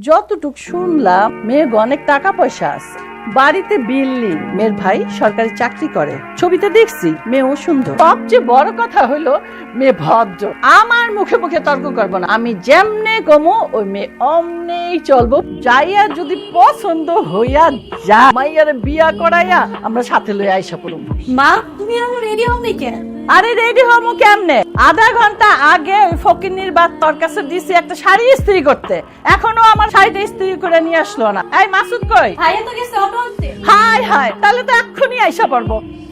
যতটুক শুনলাম মেয়ের অনেক টাকা পয়সা আছে। বাড়িতে বিল্ডিং মেয়ের ভাই সরকারি চাকরি করে। ছবিতে দেখছি, মেয়েও সুন্দর। সবচেয়ে বড় কথা হলো, মেয়ে ভদ্র। আমার মুখে মুখে তর্ক করব না। আমি যেমনে কমো ওই মেয়ে অমনেই চলবো। যাইয়া যদি পছন্দ হইয়া যা মাইয়ার বিয়া করাইয়া আমরা সাথে লইয়া আইসা পড়ব। মা, তুমি এখন রেডি হও কেন? আরে রেডি হব কেমনে? আধা ঘণ্টা আগে ওই ফকিন্নির বাদ তোর কাছে দিছি একটা শাড়ি ইস্ত্রি করতে। এখনও আমার শাড়িটা ইস্ত্রি করে নিয়ে আসলো না। এই মাসুদ কই? ভাইয়া তো গেছে অটো আনতে হাই হাই তাহলে তো এক্ষুনি আইসা পড়ব।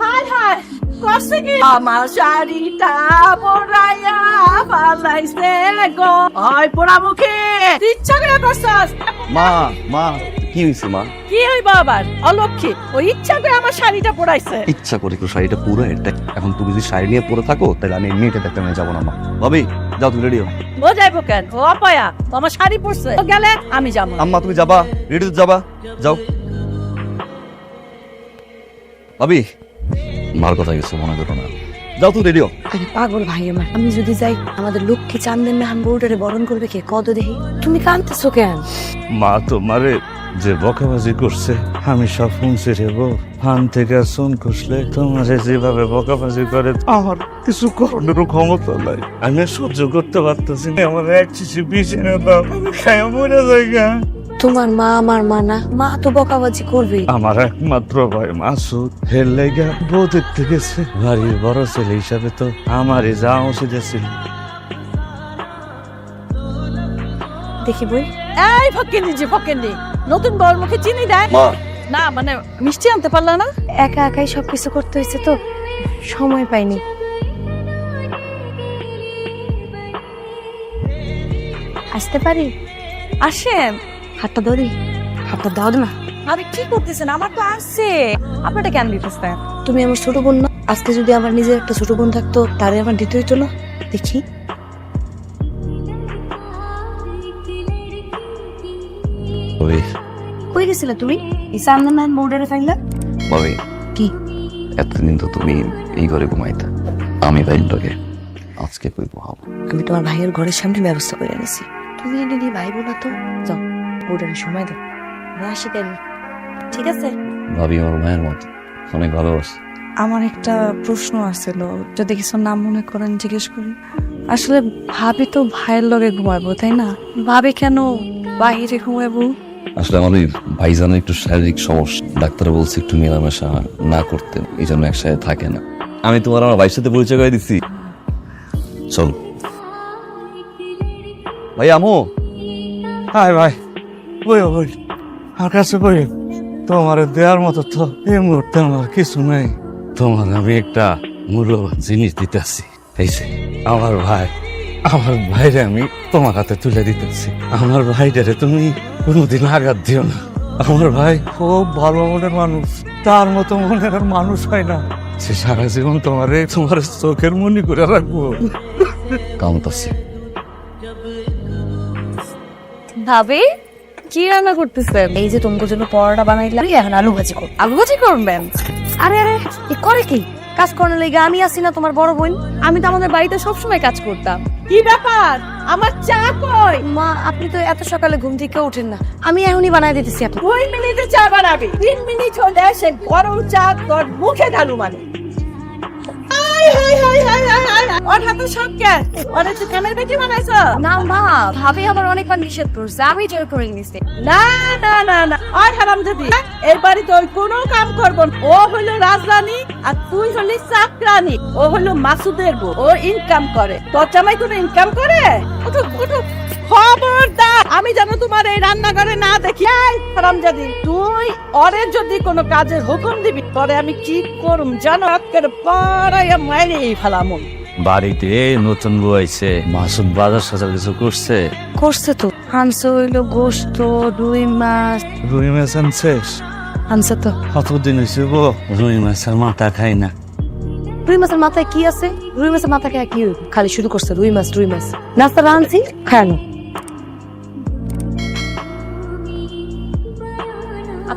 হাই হাই করছে কি? আমার শাড়িটা পরাইয়া পালাইছে গো। ওই পোড়া মুখে তুই ইচ্ছা করে করছস মা মা। কি হয়েছে মা? কি হইব আবার? অলক্ষী ওই ইচ্ছা করে আমার শাড়িটা পরাইছে। ইচ্ছা করে কেউ শাড়িটা পুরো এটা এখন তুমি যদি শাড়ি নিয়ে পরে থাকো তাহলে আমি মেয়েটা দেখতে নিয়ে যাব না মা। ভাবি যাও তুমি রেডি হও। ও যাইবো কেন? ও অপয়া ও আমার শাড়ি পরছে। ও গেলে আমি যাব। আম্মা তুমি যাবা? রেডি তো যাবা? যাও। ভাবি মার কথা কিছু মনে করো না। যাও তুমি রেডি হও। আরে পাগল ভাই আমার আমি যদি যাই আমাদের লক্ষ্মী চান্দের মেহান বউটারে বরণ করবে কে? কত দেখি। তুমি কাঁদতেছো কেন? মা তোমারে যে বকাবাজি করছে আমি সব শুনছি রে গো ফান থেকে ফোন খুঁজলে তোমারে যেভাবে বকাবাজি করে আমার কিছু করানোর ক্ষমতা নাই। আমি সহ্য করতে পারতেছি না। আমার এক শিশু বিষ এনে দাও মরে যাই তোমার মা আমার মা না মা তো বকাবাজি করবে আমার একমাত্র ভাই মাসুদ। হের লেগা বউ দেখতে গেছে। বাড়ির বড় ছেলে হিসাবে তো আমারই যাওয়া উচিত ছিল। দেখি বই। এই ফকিনি জি ফকিনি নতুন বউর মুখে চিনি দেয়? মা। না মানে মিষ্টি আনতে পারলা না? একা একাই সবকিছু করতে হয়েছে তো সময় পাইনি। আসতে পারি? আসেন। হাতটা দাও দি হাতটা দাও না। আরে কি করতেছেন? আমার তো আসছে আপনারা কেন দিতেছেন? তুমি আমার ছোট বোন না? আজকে যদি আমার নিজের একটা ছোট বোন থাকতো তারে আমার দিতে হইতো না। দেখি। ভাবি কই গেছিলে তুমি? এই সামনে না মোড়ের ফাইলা? ভাবি কি? এতদিন তো তুমি এই ঘরে ঘুমাইতা। আমি ভাইটাকে আজকে কই বহাব আমি তোমার ভাইয়ের ঘরের সামনে ব্যবস্থা করে এনেছি। তুমি এনে নিয়ে ভাই বোনা তো। যাও মোড়ের সময় দাও। আমি আসি কেন? ঠিক আছে? ভাবি আমার মায়ের মতো। অনেক ভালোবাসে। আমার একটা প্রশ্ন আছিল যদি কিছু নাম মনে করেন জিজ্ঞেস করি। আসলে ভাবি তো ভাইয়ের লগে ঘুমাবো তাই না? ভাবি কেন বাহিরে ঘুমাবো? আসলে আমার ওই ভাইজানের একটু শারীরিক সমস্যা। ডাক্তার বলছে একটু মেলামেশা না করতে এই জন্য একসাথে থাকে না। আমি তোমার আমার ভাইয়ের সাথে পরিচয় করে দিচ্ছি চল। ভাই আমো। হাই ভাই। বই বই কাছে বই তোমার দেওয়ার মতো তো এই মুহূর্তে আমার কিছু নেই। তোমার আমি একটা মূল্যবান জিনিস দিতেছি। এই যে আমার ভাই। আমার ভাইরে আমি তোমার হাতে তুলে দিতেছি। আমার ভাইটারে তুমি কোনোদিন আঘাত দিও না। আমার ভাই খুব ভালো মনের মানুষ। তার মতো মনের আর মানুষ হয় না। সে সারা জীবন তোমারে তোমার চোখের মনি করে রাখব। কামতাছি। ভাবি কি রান্না করতেছেন? এই যে তোমার জন্য পরোটা বানাইলাম। এখন আলু ভাজি কর আলু ভাজি করবেন? আরে আরে এ করে কি? কাজ করার লেগে আমি আছি না তোমার বড় বোন। আমি তো আমাদের বাড়িতে সবসময় কাজ করতাম। কি ব্যাপার? আমার চা কই? মা আপনি তো এত সকালে ঘুম থেকে ওঠেন না। আমি এখনই বানায় দিতেছি আপনি দুই মিনিটে চা বানাবি। তিন মিনিট হলে সে গরম চা তোর মুখে ঢালু মানে। ওর হাতে সব কে ওর তুই কানের বেটি বানাইছ? না মা ভাবি আমার অনেকবার নিষেধ করছে আমি জোর করে নিছি। না না না না। ওই হারাম যদি এই বাড়িতে ওই কোনো কাম করব না। ও হলো রাজরানী আর তুই হলি চাকরানী। ও হলো মাসুদের বউ। ও ইনকাম করে। তোর জামাই কোনো ইনকাম করে? খবরদার। আমি যেন তোমার এই রান্নাঘরে না দেখি। এই হারামজাদি তুই ওরে যদি কোনো কাজের হুকুম দিবি পরে আমি কি করুম জানো? আজকের পড়াইয়া মাইরে ফেলামু। বাড়িতে নতুন বউ আইছে। মাসুদ বাজার সাজার কিছু করছে? করছে তো। আনছে হইল গোস্ত রুই মাছ। রুই মাছ আনছিস আনছে তো। কতদিন হয়েছে গো রুই মাছের মাথা খাই না। রুই মাছের মাথায় কি আছে? রুই মাছের মাথা খায় কি খালি শুরু করছে রুই মাছ রুই মাছ। নাস্তা আনছি খায়ানো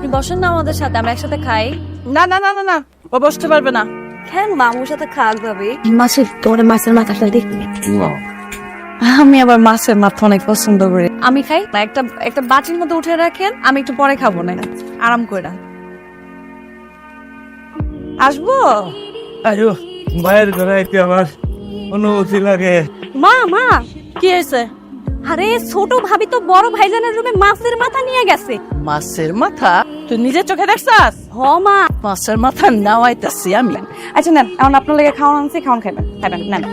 আপনি বসেন না আমাদের সাথে আমরা একসাথে খাই। না না না না না ও বসতে পারবে না। কেন মামুর সাথে খাক ভাবি? মাছের তোমার মাছের মাথাটা দেখবি আমি আবার মাছের মাথা অনেক পছন্দ করি। আমি খাই? না একটা একটা বাটির মধ্যে উঠে রাখেন আমি একটু পরে খাব না আরাম করে। আসব? আয়ো ঘরে আইতে আমার অনুভূতি লাগে। মা মা কি হয়েছে? আরে ছোট ভাবি তো বড় ভাইজানের রুমে মাছের মাথা নিয়ে গেছে। মাছের মাথা? তুই নিজের চোখে দেখছাস? হ মা। মাছের মাথা নেওয়াইতেছি আমি। আচ্ছা নেন এখন আপনার লেগে খাওয়ান আনছি খাওয়ান খাইবেন। খাইবেন নেন।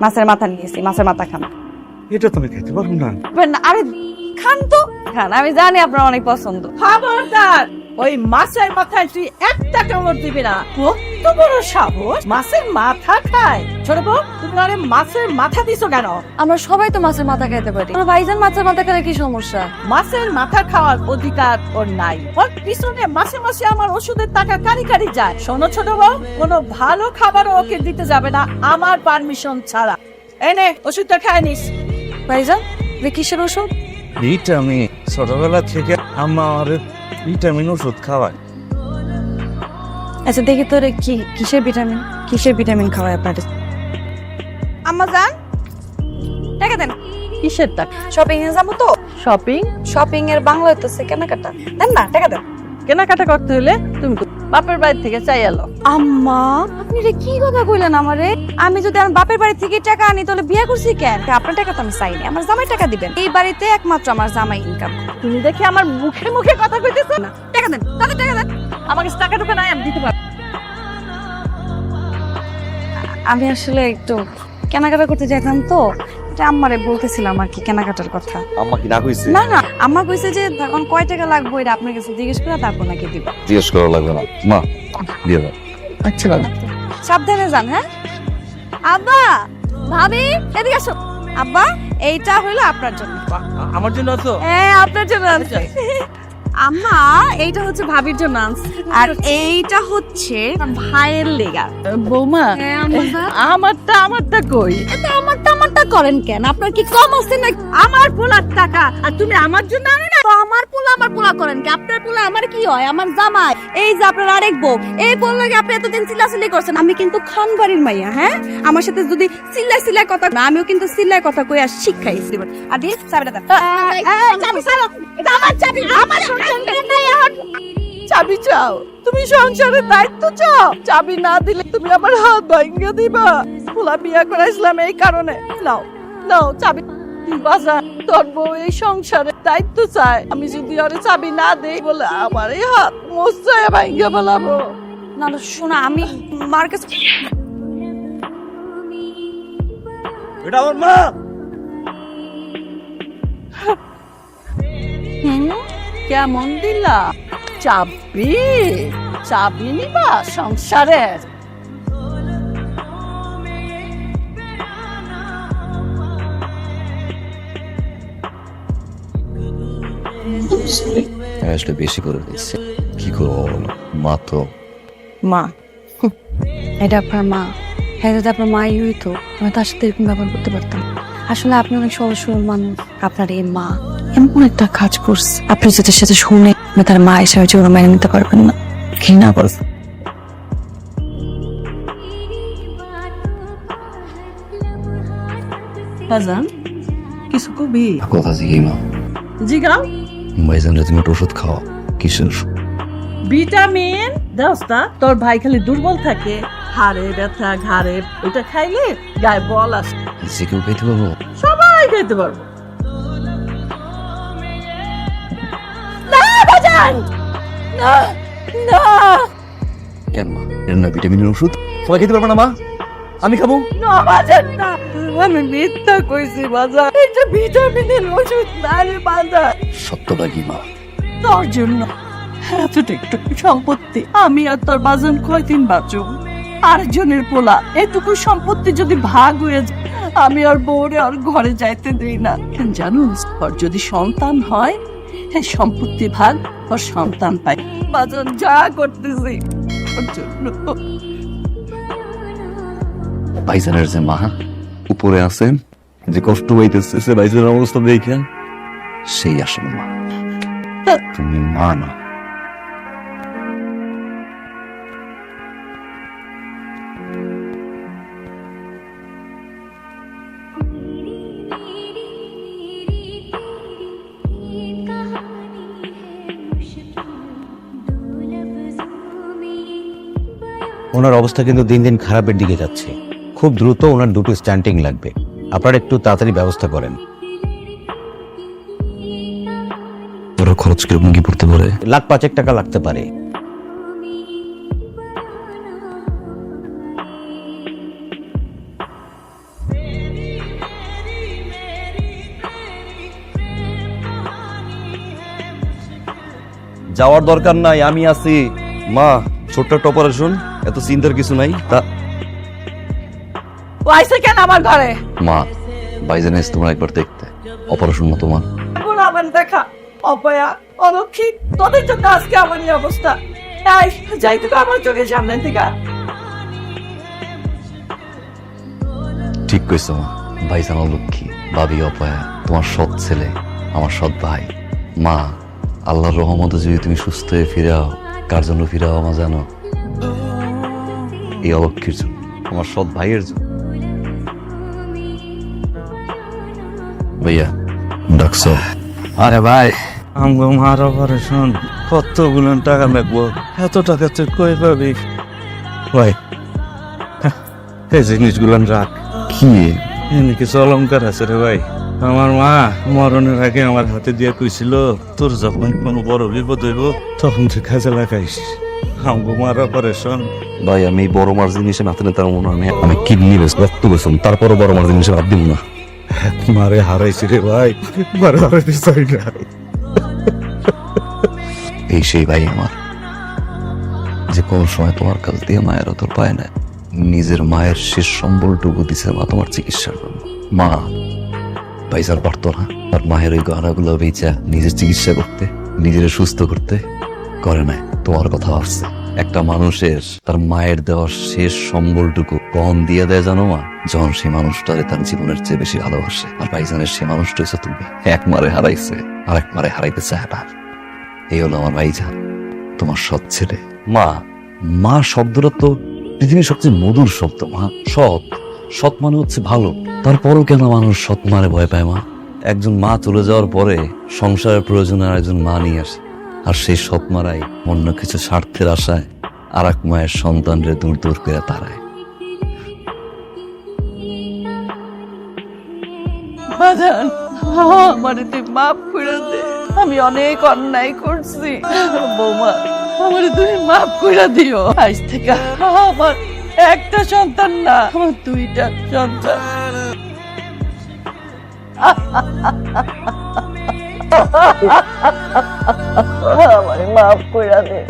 মাছের মাথা নিয়েছি মাছের মাথা খান। এটা তুমি খেতে পারব না। না, আরে খান তো। খান আমি জানি আপনার অনেক পছন্দ। খবরদার ওই মাছের মাথায় তুই একটা কামড় দিবি না। বড় সাহস? মাছের মাথা খায়। ছোট বউ তুমি আরে মাছের মাথা দিছো কেন? আমরা সবাই তো মাছের মাথা খাইতে পারি। আমার ভাইজান মাছের মাথা খেলে কি সমস্যা? মাছের মাথা খাওয়ার অধিকার ওর নাই। ওর পিছনে মাসে মাসে আমার ওষুধের টাকা কারি কারি যায়। শোনো ছোট বউ কোনো ভালো খাবারও ওকে দিতে যাবে না আমার পারমিশন ছাড়া। এনে ওষুধটা খায় নিস। ভাইজান এটা কিসের ওষুধ? ভিটামিন। ছোটবেলা থেকে আম্মা আমার ভিটামিন ওষুধ খাওয়ায়। আচ্ছা দেখি তোরে কি কিসের ভিটামিন কিসের ভিটামিন খাওয়ায় আপনার? আম্মা যান টাকা দেন। কিসের টাকা? শপিং এ যাব তো। শপিং শপিং এর বাংলা হইতেছে কেনাকাটা। দেন না টাকা দেন। কেনাকাটা করতে হলে তুমি বাপের বাড়ি থেকে চাই এলো আম্মা আপনি রে কি কথা কইলেন আমারে? আমি যদি আমার বাপের বাড়ি থেকে টাকা আনি তাহলে বিয়ে করছি কেন? আপনার টাকা তো আমি চাইনি আমার জামাই টাকা দিবেন। এই বাড়িতে একমাত্র আমার জামাই ইনকাম তুমি দেখি আমার মুখে মুখে কথা কইতেছ না। টাকা দেন তাদের টাকা দেন। আমার কাছে টাকা টুকা নাই আমি দিতে পারব। আমি আসলে একটু কেনাকাটা করতে তো এটা আম্মারে বলতেছিলাম আর কি কেনাকাটার কথা। আম্মা কি না কইছে? না না আম্মা কইছে যে এখন কয় টাকা লাগবে? এটা আপনার কাছে জিজ্ঞেস করে তারপর নাকি দিব। জিজ্ঞেস করা লাগবে না। মা দিয়ে দাও। আচ্ছা সাবধানে যান হ্যাঁ? আব্বা ভাবি এদিকে আসো। আব্বা এইটা হইল আপনার জন্য। আমার জন্য তো হ্যাঁ আপনার জন্য আম্মা এইটা হচ্ছে ভাবির জন্য আর এইটা হচ্ছে ভাইয়ের লেগা। বৌমা হ্যাঁ আমারটা আমারটা কই? এটা আমারটা আমারটা করেন কেন? আপনার কি কম আছে না? আমার পোলার টাকা। আর তুমি আমার জন্য আনো না? আমার পোলা আমার পোলা করেন কি আপনার পোলা আমার কি হয়? আমার জামাই। এই যে আপনার আরেক বউ। এই বউ লাগে আপনি এতদিন চিল্লাচিল্লি করছেন। আমি কিন্তু খান বাড়ির মাইয়া হ্যাঁ? আমার সাথে যদি চিল্লাই চিল্লাই কথা না আমিও কিন্তু চিল্লাই কথা কই আর শিক্ষাইছি আর চাবিটা আমার চাবি আমার চাবি চাও। তুমি সংসারের দায়িত্ব চাও। চাবি না দিলে তুমি আমার হাত ভাঙ্গে দিবা। পোলা বিয়া করাইছিলাম এই কারণে। নাও নাও চাবি বাজার তোর বউ এই সংসারের দায়িত্ব চায়। আমি যদি আরে চাবি না দেই বলে আমার এই হাত মোস্তায় ভাঙ্গে বলাবো না না শোনা আমি মার কাছে এটা আমার মা! কেমন দিলা? চাবি? চাবি নিবা সংসারের? আসলে বেশি করে দিচ্ছে। কি করব? মা তো। মা? এটা আপনার মা। হ্যাঁ যদি আপনার মাই হইতো। আমি তার সাথে এরকম ব্যবহার করতে পারতাম। আসলে আপনি অনেক সহজ সরল মানুষ। আপনার এই মা এমন একটা কাজ করছে। আপনি যেটার সাথে শুনে তার মা হিসাবে জীবন মেনে নিতে পারবেন না। ঘৃণা করছে? বাজান কিছু কবি? কথা জিগি মা? জিগাও ভাইজানরা তুমি ওষুধ খাওয়া কিসের ভিটামিন। দোস্তা তোর ভাই খালি দুর্বল থাকে। হাড়ে ব্যথা ঘাড়ে এটা খাইলে গায়ে বল আসে। যে কেউ খাইতে পারব? সবাই খেতে পারব। না না না। কেন? মা এর না ভিটামিনের ওষুধ? সবাই খেতে পারব না মা? আমি খাব? না বাজান না। আমি মিথ্যা কইছি বাজার এটা ভিটামিনের ওষুধ না রে বাজার মা? তোর জন্য এতটা একটু সম্পত্তি আমি আর তোর বাজন কয়দিন বাঁচুম আরেকজনের পোলা এটুকু সম্পত্তি যদি ভাগ হয়ে যায় আমি আর বউরে আর ঘরে যাইতে দিই না। জানুস ওর যদি সন্তান হয় এই সম্পত্তি ভাগ ওর সন্তান পায় বাজন যা করতেছি ওর জন্য। ভাইজানের যে মা উপরে আছে যে কষ্ট পাইতেছে সে ভাইজানের অবস্থা দেখেন সেই আসলে মা। তুমি মা না। ওনার অবস্থা কিন্তু দিন দিন খারাপের দিকে যাচ্ছে। খুব দ্রুত ওনার দুটো স্ট্যান্ডিং লাগবে। আপনারা একটু তাড়াতাড়ি ব্যবস্থা করেন। ওরা খরচ কীরকম কি পড়তে পারে? লাখ পাঁচেক টাকা লাগতে পারে। যাওয়ার দরকার নাই আমি আছি। মা ছোট্ট একটা অপারেশন এত চিন্তার কিছু নাই তা ও আইসে কেন আমার ঘরে? মা বাইজান এসে তোমার একবার দেখতে। অপারেশন মতো মা আমার দেখা অপয়া অলক্ষী তোদের জন্য আজকে আমার এই অবস্থা। এই যাই তো আমার চোখের সামনে থেকে ঠিক কইছো মা ভাইজান লক্ষ্মী ভাবি অপয়া তোমার সৎ ছেলে আমার সৎ ভাই। মা আল্লাহর রহমতে যদি তুমি সুস্থ হয়ে ফিরাও কার জন্য ফিরাও মা জানো? এই অলক্ষীর জন্য আমার সৎ ভাইয়ের জন্য। ভাইয়া ডাকছো? আরে ভাই আমগো মার অপারেশন কতগুলো টাকা লাগবো? এত টাকা তুই কই পাবি? ভাই এই জিনিসগুলো রাখ। কি? এনে কিছু অলঙ্কার আছে রে ভাই। আমার মা মরণের আগে আমার হাতে দিয়ে কইছিল তোর যখন কোনো বড় বিপদ হইব তখন তুই কাজে লাগাইস। অপারেশন ভাই আমি বড় মার জিনিসে মনে হয় আমি কিডনি বেশ রক্ত বেসম বড় মার জিনিসে দিব না। মারে হারাইছি রে ভাই মারে হারাইতে চাই না। এই সেই ভাই আমার। যে কোন সময় তোমার কাছ দিয়ে মায়ের তোর পায় না। নিজের মায়ের শেষ সম্বলটুকু দিছে মা তোমার চিকিৎসার জন্য। মা পয়সার পারতো না। আর মায়ের ওই গহনাগুলো বেচা নিজের চিকিৎসা করতে নিজের সুস্থ করতে। করে নাই, তোমার কথা ভাবছে। একটা মানুষের তার মায়ের দেওয়ার শেষ সম্বলটুকু কম দিয়ে দেয় জানো মা? যখন সেই মানুষটারে তার জীবনের চেয়ে বেশি ভালোবাসে, আর ভাইজানের সে মানুষটা হচ্ছে তুমি। এক মারে হারাইছে, আর এক মারে হারাইতে চায় না এই হলো আমার ভাইজান, তোমার সৎ ছেলে। মা মা শব্দটা তো পৃথিবীর সবচেয়ে মধুর শব্দ, মা। সৎ সৎ মানে হচ্ছে ভালো। তারপরও কেন মানুষ সৎ মানে ভয় পায়, মা? একজন মা চলে যাওয়ার পরে সংসারের প্রয়োজনে আর একজন মা নিয়ে আসে। আর সেই সৎ মারাই অন্য কিছু স্বার্থের আশায় আর এক মায়ের সন্তানরে দূর দূর করে তাড়ায় বাজান, আমার তুই মাফ করে দে। আমি অনেক অন্যায় করছি। বৌমা, আমার তুমি মাফ করে দিও। আজ থেকে আমার একটা সন্তান না, আমার দুইটা সন্তান। আমার মাফ করে দে